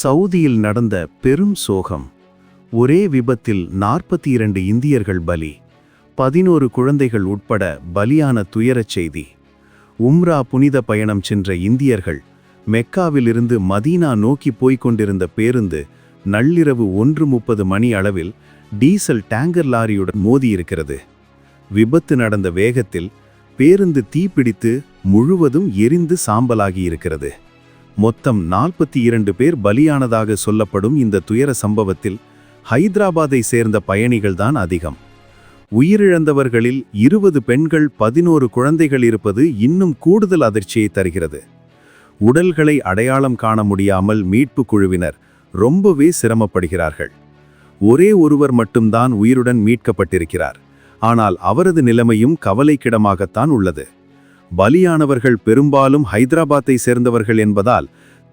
சவுதியில் நடந்த பெரும் சோகம். ஒரே விபத்தில் நாற்பத்தி இரண்டு இந்தியர்கள் பலி பதினோரு குழந்தைகள் உட்பட பலியான துயரச் செய்தி. உம்ரா புனித பயணம் சென்ற இந்தியர்கள் மெக்காவிலிருந்து மதீனா நோக்கி போய்க் கொண்டிருந்த பேருந்து நள்ளிரவு ஒன்று முப்பது மணி அளவில் டீசல் டேங்கர் லாரியுடன் மோதியிருக்கிறது. விபத்து நடந்த வேகத்தில் பேருந்து தீப்பிடித்து முழுவதும் எரிந்து சாம்பலாகியிருக்கிறது. மொத்தம் நாற்பத்தி இரண்டு பேர் பலியானதாக சொல்லப்படும் இந்த துயர சம்பவத்தில் ஹைதராபாத்தை சேர்ந்த பயணிகள்தான் அதிகம். உயிரிழந்தவர்களில் இருபது பெண்கள் பதினோரு குழந்தைகள் இருப்பது இன்னும் கூடுதல் அதிர்ச்சியை தருகிறது. உடல்களை அடையாளம் காண முடியாமல் மீட்பு குழுவினர் ரொம்பவே சிரமப்படுகிறார்கள். ஒரே ஒருவர் மட்டும்தான் உயிருடன் மீட்கப்பட்டிருக்கிறார். ஆனால் அவரது நிலைமையும் கவலைக்கிடமாகத்தான் உள்ளது. பலியானவர்கள் பெரும்பாலும் ஹைதராபாத்தை சேர்ந்தவர்கள் என்பதால்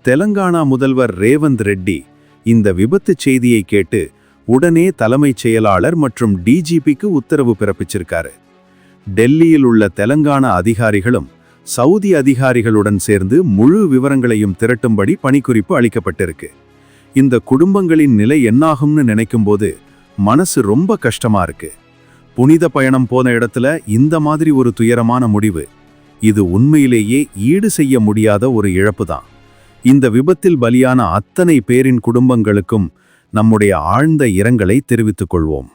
தெலங்கானா முதல்வர் ரேவந்த் ரெட்டி இந்த விபத்து செய்தியை கேட்டு உடனே தலைமைச் செயலாளர் மற்றும் டிஜிபிக்கு உத்தரவு பிறப்பிச்சிருக்காரு. டெல்லியில் உள்ள தெலங்கானா அதிகாரிகளும் சவுதி அதிகாரிகளுடன் சேர்ந்து முழு விவரங்களையும் திரட்டும்படி பணிக்குறிப்பு அளிக்கப்பட்டிருக்கு. இந்த குடும்பங்களின் நிலை என்னாகும்னு நினைக்கும்போது மனசு ரொம்ப கஷ்டமா இருக்கு. புனித பயணம் போன இடத்துல இந்த மாதிரி ஒரு துயரமான முடிவு இது உண்மையிலேயே ஈடு செய்ய முடியாத ஒரு இழப்பு தான் இந்த விபத்தில் பலியான அத்தனை பேரின் குடும்பங்களுக்கும் நம்முடைய ஆழ்ந்த இரங்கலை தெரிவித்துக் கொள்வோம்.